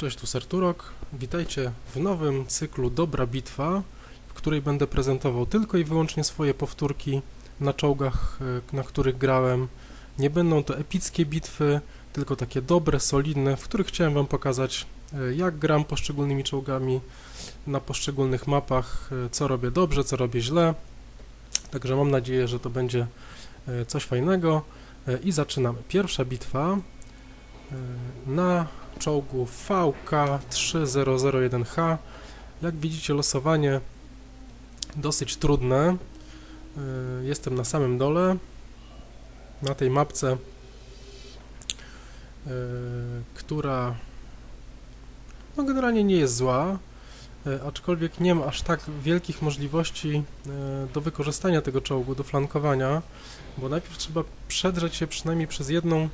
Cześć, tu Serturok. Witajcie w nowym cyklu Dobra Bitwa, w której będę prezentował tylko i wyłącznie swoje powtórki na czołgach, e, na których grałem. Nie będą to epickie bitwy, tylko takie dobre, solidne, w których chciałem Wam pokazać, e, jak gram poszczególnymi czołgami na poszczególnych mapach, e, co robię dobrze, co robię źle. Także mam nadzieję, że to będzie coś fajnego. I zaczynamy. Pierwsza bitwa na czołgu VK3001H. Jak widzicie, losowanie dosyć trudne. Y, Jestem na samym dole, na tej mapce, y, która no generalnie nie jest zła, aczkolwiek nie ma aż tak wielkich możliwości do wykorzystania tego czołgu, do flankowania, bo najpierw trzeba przedrzeć się przynajmniej przez jedną,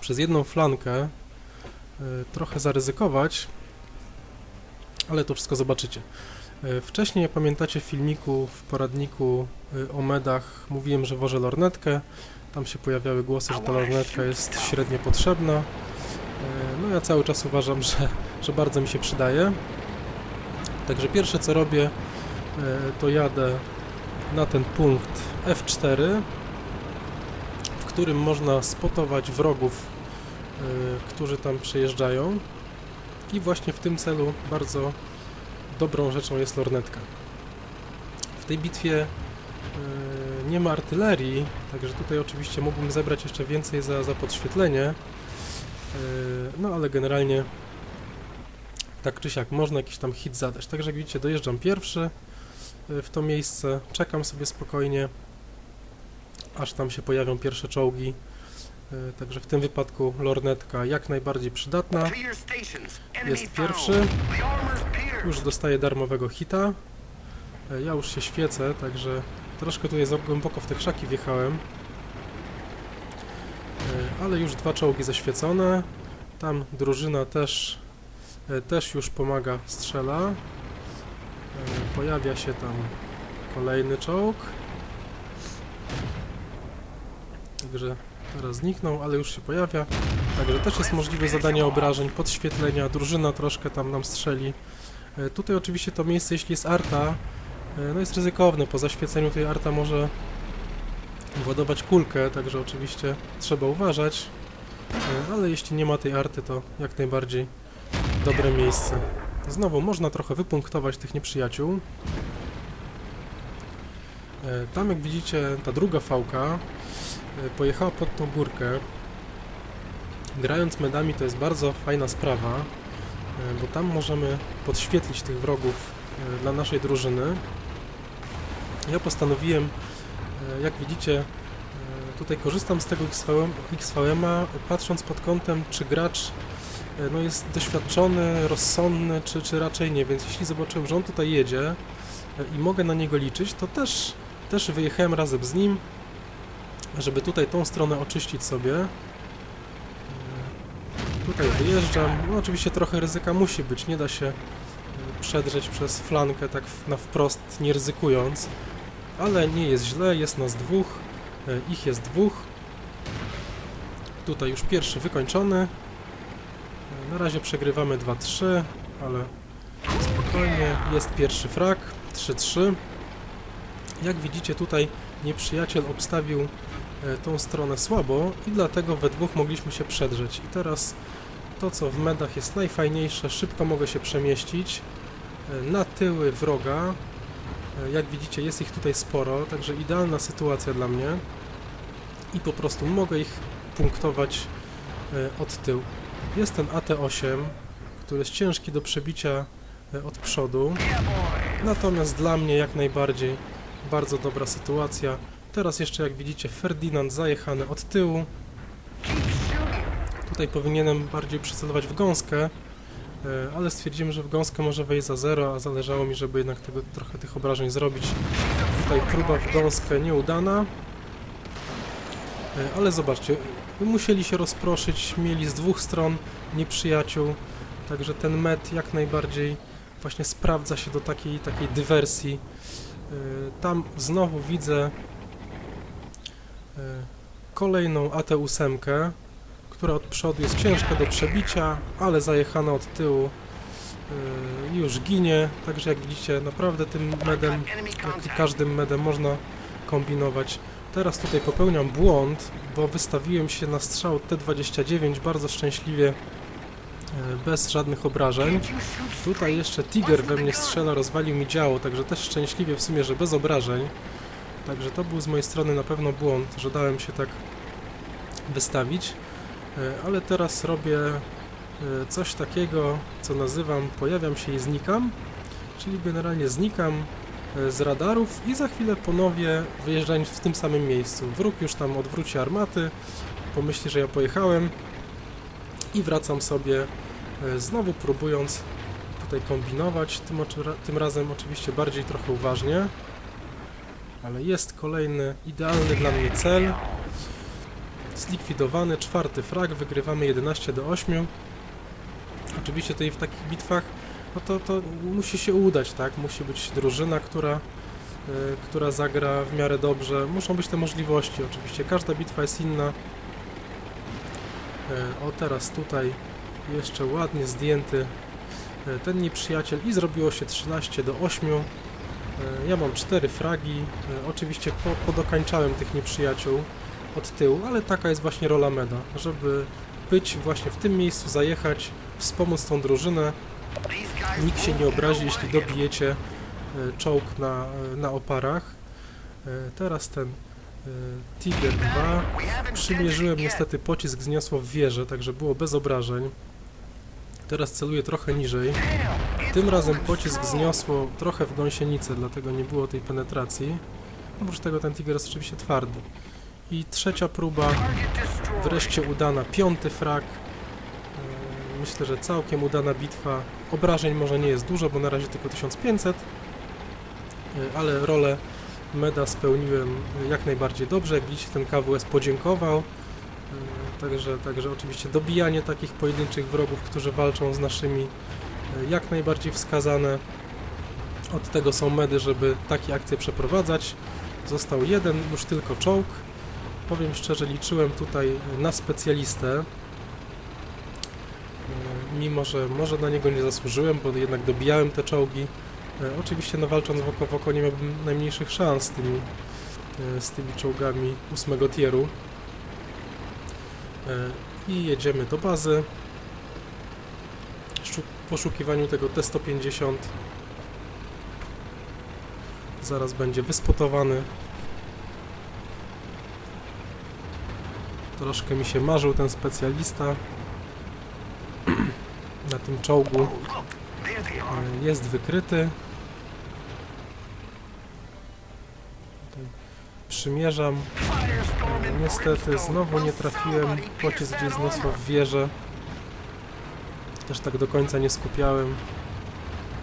przez jedną flankę, y, trochę zaryzykować, ale to wszystko zobaczycie. Y, Wcześniej, pamiętacie w filmiku, w poradniku y, o medach, mówiłem, że wożę lornetkę. Tam się pojawiały głosy, że ta lornetka jest średnio potrzebna. No ja cały czas uważam, że, że bardzo mi się przydaje. Także pierwsze co robię, to jadę na ten punkt F4, w którym można spotować wrogów którzy tam przejeżdżają. I właśnie w tym celu bardzo dobrą rzeczą jest lornetka. W tej bitwie y, nie ma artylerii, także tutaj oczywiście mógłbym zebrać jeszcze więcej za, za podświetlenie. Y, No ale generalnie tak czy siak można jakiś tam hit zadać. Także jak widzicie dojeżdżam pierwszy y, w to miejsce, czekam sobie spokojnie, aż tam się pojawią pierwsze czołgi. Y, Także w tym wypadku lornetka jak najbardziej przydatna. Jest pierwszy. Już dostaję darmowego hita. E, Ja już się świecę, także troszkę tutaj głęboko w te krzaki wjechałem. E, Ale już dwa czołgi zaświecone. Tam drużyna też, e, też już pomaga, strzela. E, Pojawia się tam kolejny czołg. Także teraz zniknął, ale już się pojawia. Także też jest możliwe zadanie obrażeń, podświetlenia, drużyna troszkę tam nam strzeli. E, Tutaj oczywiście to miejsce, jeśli jest arta, e, no jest ryzykowne. Po zaświeceniu tej arta może władować kulkę, także oczywiście trzeba uważać. E, Ale jeśli nie ma tej arty, to jak najbardziej dobre miejsce. Znowu można trochę wypunktować tych nieprzyjaciół. Tam jak widzicie, ta druga fałka pojechała pod tą górkę. Grając medami to jest bardzo fajna sprawa, e, bo tam możemy podświetlić tych wrogów e, dla naszej drużyny. Ja postanowiłem, e, jak widzicie, e, tutaj korzystam z tego XVM, XVM-a, patrząc pod kątem, czy gracz e, no, jest doświadczony, rozsądny, czy, czy raczej nie. Więc jeśli zobaczyłem, że on tutaj jedzie e, i mogę na niego liczyć, to też, też wyjechałem razem z nim, żeby tutaj tą stronę oczyścić sobie. E, Tutaj wyjeżdżam. No oczywiście trochę ryzyka musi być. Nie da się e, przedrzeć przez flankę tak na wprost, nie ryzykując. Ale nie jest źle, jest nas dwóch. e, Ich jest dwóch. Tutaj już pierwszy wykończony. Na razie przegrywamy 2-3, ale spokojnie. Jest pierwszy frak. 3-3. Jak widzicie tutaj nieprzyjaciel obstawił e, tą stronę słabo i dlatego we dwóch mogliśmy się przedrzeć. I teraz to, co w medach jest najfajniejsze, szybko mogę się przemieścić e, na tyły wroga. E, Jak widzicie, jest ich tutaj sporo, także idealna sytuacja dla mnie. I po prostu mogę ich punktować od tyłu. Jest ten AT-8, który jest ciężki do przebicia od przodu. Natomiast dla mnie jak najbardziej bardzo dobra sytuacja. Teraz jeszcze jak widzicie Ferdynand zajechany od tyłu. Tutaj powinienem bardziej przycelować w gąskę, e, ale stwierdziłem, że w gąskę może wejść za zero, a zależało mi, żeby jednak tego, trochę tych obrażeń zrobić. Tutaj próba w gąskę nieudana. E, Ale zobaczcie, musieli się rozproszyć, mieli z dwóch stron nieprzyjaciół, także ten met jak najbardziej właśnie sprawdza się do takiej, takiej dywersji. E, Tam znowu widzę e, kolejną AT-8, która od przodu jest ciężka do przebicia, ale zajechana od tyłu yy, już ginie, także jak widzicie naprawdę tym medem, jak i każdym medem można kombinować. Teraz tutaj popełniam błąd, bo wystawiłem się na strzał T29 bardzo szczęśliwie, bez żadnych obrażeń. Tutaj jeszcze Tiger we mnie strzela, rozwalił mi działo, także też szczęśliwie w sumie, że bez obrażeń. Także to był z mojej strony na pewno błąd, że dałem się tak wystawić. E, Ale teraz robię e, coś takiego, co nazywam pojawiam się i znikam, czyli generalnie znikam e, z radarów i za chwilę ponownie wyjeżdżając w tym samym miejscu. Wróg już tam odwróci armaty, pomyśli, że ja pojechałem i wracam sobie e, znowu próbując tutaj kombinować, tym, tym razem oczywiście bardziej trochę uważnie, ale jest kolejny idealny dla mnie cel. Zlikwidowany, czwarty frag, wygrywamy 11 do 8. Oczywiście tutaj w takich bitwach, no to, to musi się udać, tak? Musi być drużyna, która, e, która zagra w miarę dobrze. Muszą być te możliwości, oczywiście. Każda bitwa jest inna. E, O, teraz tutaj jeszcze ładnie zdjęty e, ten nieprzyjaciel i zrobiło się 13 do 8. E, Ja mam 4 fragi. E, Oczywiście po, podokańczałem tych nieprzyjaciół od tyłu, ale taka jest właśnie rola meda, żeby być właśnie w tym miejscu, zajechać, wspomóc tą drużynę. Nikt się nie obrazi, jeśli dobijecie czołg na, na oparach. Teraz ten Tiger 2. Przymierzyłem niestety pocisk zniosło w wieżę, także było bez obrażeń. Teraz celuję trochę niżej. Tym razem pocisk zniosło trochę w gąsienicę, dlatego nie było tej penetracji. Oprócz tego ten Tiger jest oczywiście twardy. I trzecia próba, wreszcie udana, piąty frag. E, Myślę, że całkiem udana bitwa. Obrażeń może nie jest dużo, bo na razie tylko 1500, e, ale rolę meda spełniłem jak najbardziej dobrze. Jak widzicie, ten KWS podziękował. E, Także, także oczywiście dobijanie takich pojedynczych wrogów, którzy walczą z naszymi, e, jak najbardziej wskazane. Od tego są medy, żeby takie akcje przeprowadzać. Został jeden już tylko czołg. Powiem szczerze, liczyłem tutaj na specjalistę. E, Mimo, że może na niego nie zasłużyłem, bo jednak dobijałem te czołgi. Oczywiście, no walcząc w oko w oko nie miałbym najmniejszych szans z tymi, z tymi czołgami ósmego tieru. I jedziemy do bazy. W poszukiwaniu tego T-150 zaraz będzie wyspotowany. Troszkę mi się marzył ten specjalista na tym czołgu. E, Jest wykryty. Tutaj przymierzam. E, Niestety znowu nie trafiłem. Pocisk gdzieś zniosło w wieżę. Też tak do końca nie skupiałem.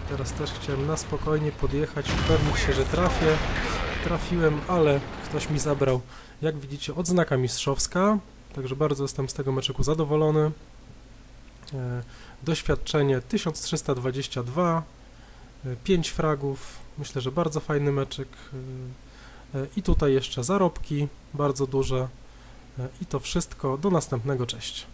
Teraz też chciałem na spokojnie podjechać, upewnić się, że trafię. Trafiłem, ale ktoś mi zabrał, jak widzicie, odznaka mistrzowska. Także bardzo jestem z tego meczyku zadowolony. E, Doświadczenie 1322, 5 fragów. Myślę, że bardzo fajny meczyk. E, I tutaj jeszcze zarobki, bardzo duże. E, I to wszystko. Do następnego. Cześć.